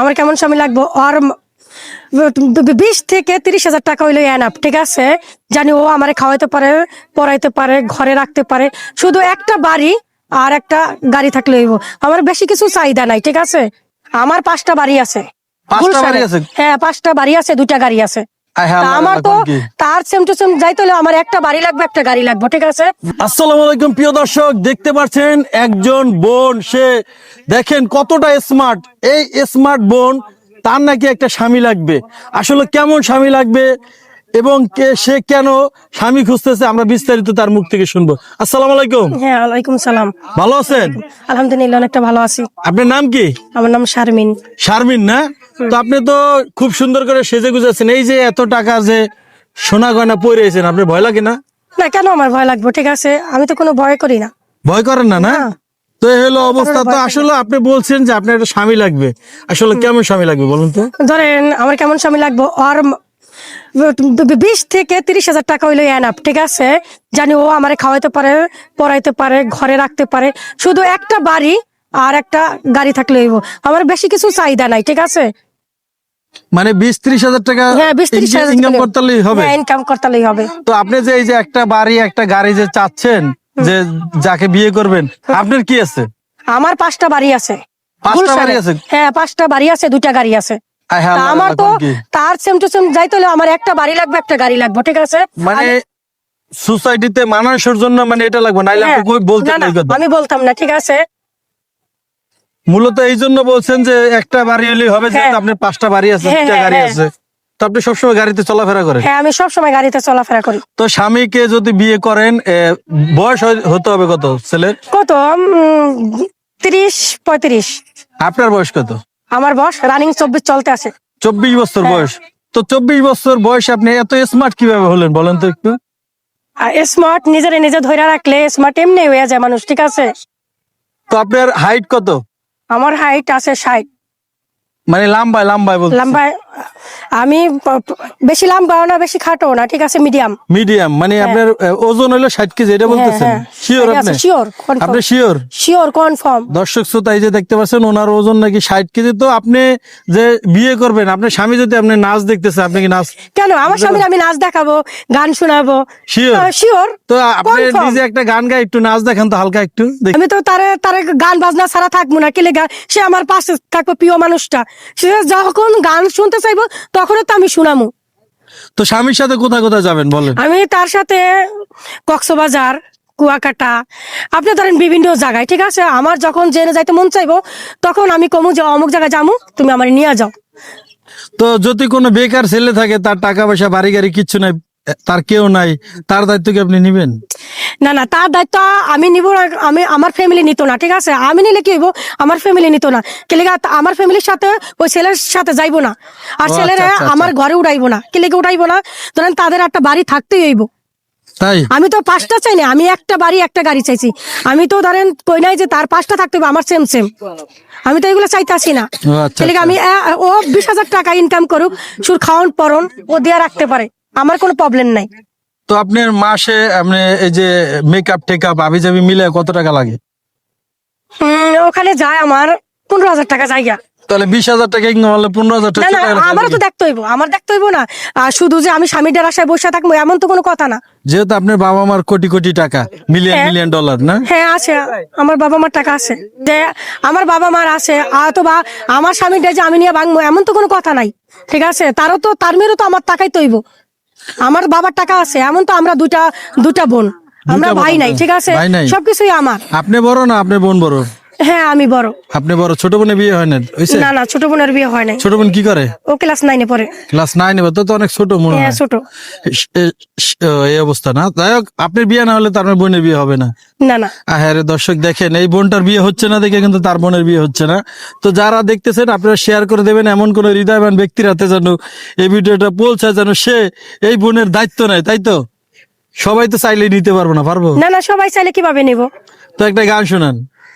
আমার কেমন স্বামী লাগবো? আর বিশ থেকে তিরিশ হাজার টাকা হইল আপ ঠিক আছে? জানি ও আমারে খাওয়াইতে পারে পড়াইতে পারে ঘরে রাখতে পারে। শুধু একটা বাড়ি আর একটা গাড়ি থাকলে হইব। আমার বেশি কিছু চাহিদা নাই ঠিক আছে? আমার পাঁচটা বাড়ি আছে। বাড়ি আছে? হ্যাঁ পাঁচটা বাড়ি আছে দুটা গাড়ি আছে। আয় তা আল্লাহ আমার তো তার সেম টু সেম যাইতে হলে আমার একটা বাড়ি লাগবে একটা গাড়ি লাগবে ঠিক আছে? আসসালামু আলাইকুম প্রিয় দর্শক দেখতে পাচ্ছেন একজন বোন সে দেখেন কতটা স্মার্ট এই স্মার্ট বোন তার নাকি একটা স্বামী লাগবে। আসলে কেমন স্বামী লাগবে এবং কে সে কেন স্বামী খুঁজতেছে আমরা বিস্তারিত তার মুখ থেকে শুনব। আসসালামু আলাইকুম। হ্যাঁ ওয়ালাইকুম সালাম। ভালো আছেন? আলহামদুলিল্লাহ অনেকটা ভালো আছি। আপনার নাম কি? আমার নাম শারমিন। শারমিন না? তো আপনি তো খুব সুন্দর করে সেজে গুজেছেন এই যে এত টাকা যে সোনা গয়না পরেছেন আপনি ভয় লাগে না? না কেন আমার ভয় লাগবে? ঠিক আছে আমি তো কোনো ভয় করি না। ভয় করেন না না? তো হলো অবস্থা। তো আসলে আপনি বলছেন যে আপনার একটা স্বামী লাগবে। আসলে কেমন স্বামী লাগবে বলুন তো? ধরেন আমার কেমন স্বামী লাগবো? আর বিশ থেকে তিরিশ হাজার টাকা হইল এনাফ ঠিক আছে? জানি ও আমারে খাওয়াইতে পারে পড়াইতে পারে ঘরে রাখতে পারে। শুধু একটা বাড়ি আর একটা গাড়ি থাকলে হইব। আমার বেশি কিছু চাহিদা নাই ঠিক আছে? মানে বিশ ত্রিশ হাজার টাকা হ্যাঁ ইনকাম করতে হবে। ইনকাম করতেই হবে। তো আপনি যে এই যে একটা বাড়ি একটা গাড়ি যে চাচ্ছেন যে যাকে বিয়ে করবেন আপনার কি আছে? আমার পাঁচটা বাড়ি আছে। পাঁচটা বাড়ি আছে? হ্যাঁ পাঁচটা বাড়ি আছে দুইটা গাড়ি আছে। হ্যাঁ, আমার তো তার সেম টু সেম যাইতে হলে আমার একটা বাড়ি লাগবে একটা গাড়ি লাগবে ঠিক আছে? মানে সোসাইটিতে মানুষের জন্য মানে এটা লাগবে নাইলে হ্যাঁ। আমি বলতাম না ঠিক আছে? মূলত এই জন্য বলছেন যে একটা বাড়ি হলেই হবে যেহেতু হ্যাঁ। আপনার পাঁচটা বাড়ি আছে হ্যাঁ, দুটা হ্যাঁ, গাড়ি। আছে। তো আপনি সবসময় গাড়িতে চলাফেরা করেন? হ্যাঁ আমি সব সময় গাড়িতে চলাফেরা করি। তো স্বামীকে যদি বিয়ে করেন বয়স হতে হবে কত ছেলের? কত? তিরিশ পঁয়ত্রিশ। আপনার বয়স কত? আমার বয়স রানিং চব্বিশ চলতে আছে। চব্বিশ বছর। বয়স। তো চব্বিশ বছর বয়সে আপনি এত স্মার্ট কীভাবে হলেন বলেন তো একটু? স্মার্ট নিজের নিজে ধরে রাখলে স্মার্ট এমনি হয়ে যায় মানুষ ঠিক আছে? তো আপনার হাইট কত? আমার হাইট আছে ষাট। মানে লাম্বায় লাম্বায় বলতে লম্বায় আমি বেশি লম্বাও না বেশি খাটো না ঠিক আছে? মিডিয়াম। মিডিয়াম মানে আপনার ওজন হলো ষাট কেজি এটা বলতেছেন? হ্যাঁ, শিওর আপনি? শিওর আপনি শিওর শিওর কনফার্ম দর্শক শ্রোতা এই যে দেখতে পাচ্ছেন ওনার ওজন নাকি ষাট কেজি তো আপনি যে বিয়ে করবেন আপনার স্বামী যদি আপনি নাচ দেখতেছে আপনি কি নাচ কেন? আমার স্বামী আমি নাচ দেখাবো গান শোনাবো। শিওর শিওর তো আপনি নিজে একটা গান গায় একটু নাচ দেখান তো হালকা একটু। আমি তো তারে তারে গান বাজনা ছাড়া থাকব না কেলে সে আমার পাশে থাকবে প্রিয় মানুষটা। সে যখন গান শুনতে চাইব তখনও তো আমি শুনামু। তো স্বামীর সাথে কোথায় কোথায় যাবেন বলেন? আমি তার সাথে কক্সবাজার কুয়াকাটা আপনি ধরেন বিভিন্ন জায়গায় ঠিক আছে? আমার যখন জেনে যাইতে মন চাইব তখন আমি কমু যে অমুক জায়গায় যামু তুমি আমার নিয়ে যাও। তো যদি কোনো বেকার ছেলে থাকে তার টাকা পয়সা বাড়ি গাড়ি কিচ্ছু নাই তার কেউ নাই তার দায়িত্ব কি আপনি নিবেন? না না তার দায়িত্ব আমি নিব আমি আমার ফ্যামিলি নিত না ঠিক আছে? আমি নিলে কি হইব? আমার ফ্যামিলি নিত না। কেলেগা আমার ফ্যামিলির সাথে ওই ছেলের সাথে যাইবো না। আর ও, ছেলেরা আচ্ছা, আচ্ছা, আমার ঘরে উঠাইবো না। কেলেগে উঠাইবো না। ধরেন তাদের একটা বাড়ি থাকতেই হইব। তাই? আমি তো পাঁচটা চাই না আমি একটা বাড়ি একটা গাড়ি চাইছি। আমি তো ধরেন কই নাই যে তার পাঁচটা থাকতে হবে আমার সেম সেম আমি তো এগুলো চাইতাছি না। আচ্ছা, আমি ও বিশ হাজার টাকা ইনকাম করুক সুর খাওয়ান পরন ও দিয়ে রাখতে পারে। আমার কোনো প্রবলেম নাই। তো আপনার মাসে আপনি এই যে মেকআপ টেকআপ আবি যাবি মিলে কত টাকা লাগে? উম, ওখানে যায় আমার পনেরো হাজার টাকা জায়গা। তাহলে বিশ হাজার টাকা ইনকাম হলে পনেরো হাজার না টাকা না টাকা আমারও তো লাগে। দেখতে হইব আমার দেখতে হইব না। আর শুধু যে আমি স্বামীদের আশায় বসে থাকব এমন তো কোনো কথা না। যেহেতু আপনার বাবা মার কোটি কোটি টাকা মিলিয়ন হ্যাঁ। মিলিয়ন ডলার না? হ্যাঁ আছে আমার বাবা মার টাকা আছে। যে আমার বাবা মার আছে অথবা আমার স্বামীর যে আমি নিয়ে ভাঙবো এমন তো কোনো কথা নাই। ঠিক আছে? তারও তো তার মেয়েরও তো আমার টাকাই তৈব আমার বাবার টাকা আছে এমন তো আমরা দুটা দুটা বোন। আমরা ভাই নাই ঠিক আছে? সবকিছুই আমার। আপনি বড় না আপনি বোন বড়? হ্যাঁ আমি বড়। আপনি বড় ছোট বোনে বিয়ে হয় না হইছে? না না ছোট বোনের বিয়ে হয় নাই। ছোট বোন কি করে? ও ক্লাস নাইনে পড়ে। ক্লাস নাইন এবার তো তো অনেক ছোট মনে হ্যাঁ হয়। ছোট। এ- এ- এই অবস্থা না? হোক আপনার বিয়ে না হলে তার বোনের বিয়ে হবে না। না না। হ্যাঁ রে দর্শক দেখেন এই বোনটার বিয়ে হচ্ছে না দেখে কিন্তু তার বোনের বিয়ে হচ্ছে না। তো যারা দেখতেছেন আপনারা শেয়ার করে দেবেন এমন কোন হৃদয়বান ব্যক্তির হাতে যেন এই ভিডিওটা পৌঁছায় যেন সে এই বোনের দায়িত্ব নেয় তাই তো? সবাই তো চাইলে নিতে পারব না পারব? না না সবাই চাইলে কীভাবে নিব? তো একটা গান শোনান।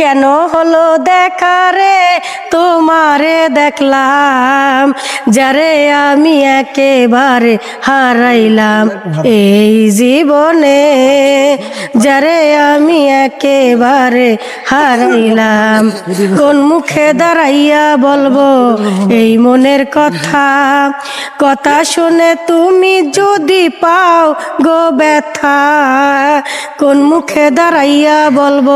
কেন হলো দেখা রে? তোমারে দেখলাম, যারে আমি একেবারে হারাইলাম। এই জীবনে যারে আমি একেবারে হারাইলাম। কোন মুখে দাঁড়াইয়া বলব এই মনের কথা? কথা শুনে তুমি যদি পাও গো ব্যথা, কোন মুখে দাঁড়াইয়া বলব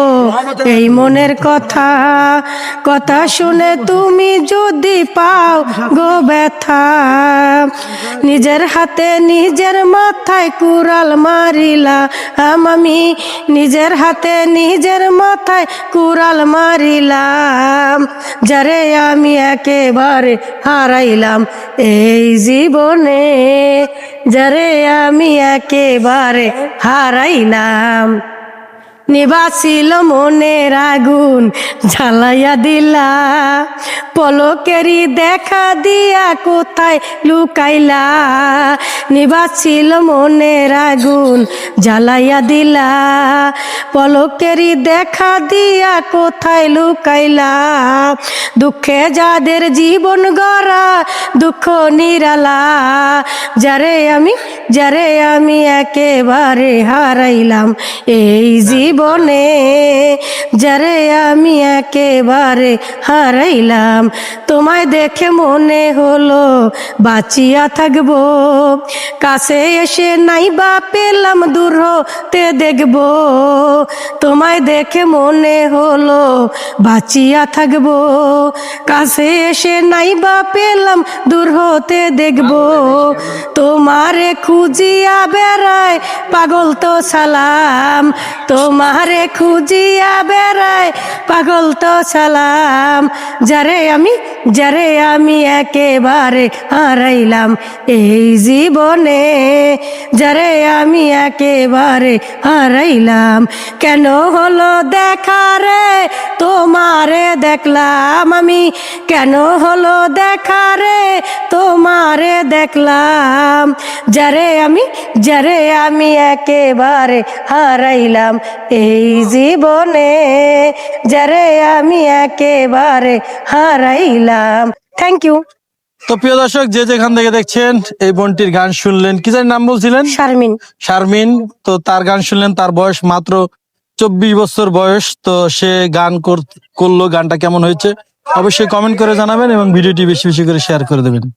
এই মনের কথা কথা শুনে তুমি যদি পাও গো ব্যথা, নিজের হাতে নিজের মাথায় কুড়াল মারিলা আমি নিজের হাতে নিজের মাথায় কুড়াল মারিলাম, যারে আমি একেবারে হারাইলাম এই জীবনে, যারে আমি একেবারে হারাইলাম। নিবাসিল মনের আগুন ঝালাইয়া দিলা। পলকেরি দেখা দিয়া কোথায় লুকাইলা। নিবাসিল মনের আগুন জ্বালাইয়া দিলা। পলকেরি দেখা দিয়া কোথায় লুকাইলা। দুঃখে যাদের জীবন গড়া, দুঃখ নিরালা। যারে আমি যারে আমি একেবারে হারাইলাম, এই জীবনে, যারে আমি একেবারে হারাইলাম। তোমায় দেখে মনে হলো বাঁচিয়া থাকব। কাছে এসে নাই বা পেলাম দূর হতে দেখব। তোমায় দেখে মনে হলো বাঁচিয়া থাকব। কাছে এসে নাই বা পেলাম দূর হতে দেখব। তোমারে খুঁজিয়া বেড়ায় পাগল তো সালাম। তোমারে খুঁজিয়া বেড়ায় পাগল তো সালাম। যারে আমি যারে আমি একেবারে হারাইলাম এই জীবনে যারে আমি একেবারে হারাইলাম। কেন হলো দেখা রে? তোমারে দেখলাম আমি। কেন হলো দেখা রে? তোমারে দেখলাম। যারে আমি যারে আমি একেবারে হারাইলাম এই জীবনে। যারে আমি একেবারে হারাইলাম। থ্যাংক ইউ তো প্রিয় দর্শক যে যেখান থেকে দেখছেন এই বোনটির গান শুনলেন। কি জানি নাম বলছিলেন? শারমিন। শারমিন। তো তার গান শুনলেন তার বয়স মাত্র চব্বিশ বছর বয়স। তো সে গান কর- করল গানটা কেমন হয়েছে অবশ্যই কমেন্ট করে জানাবেন এবং ভিডিওটি বেশি বেশি করে শেয়ার করে দেবেন।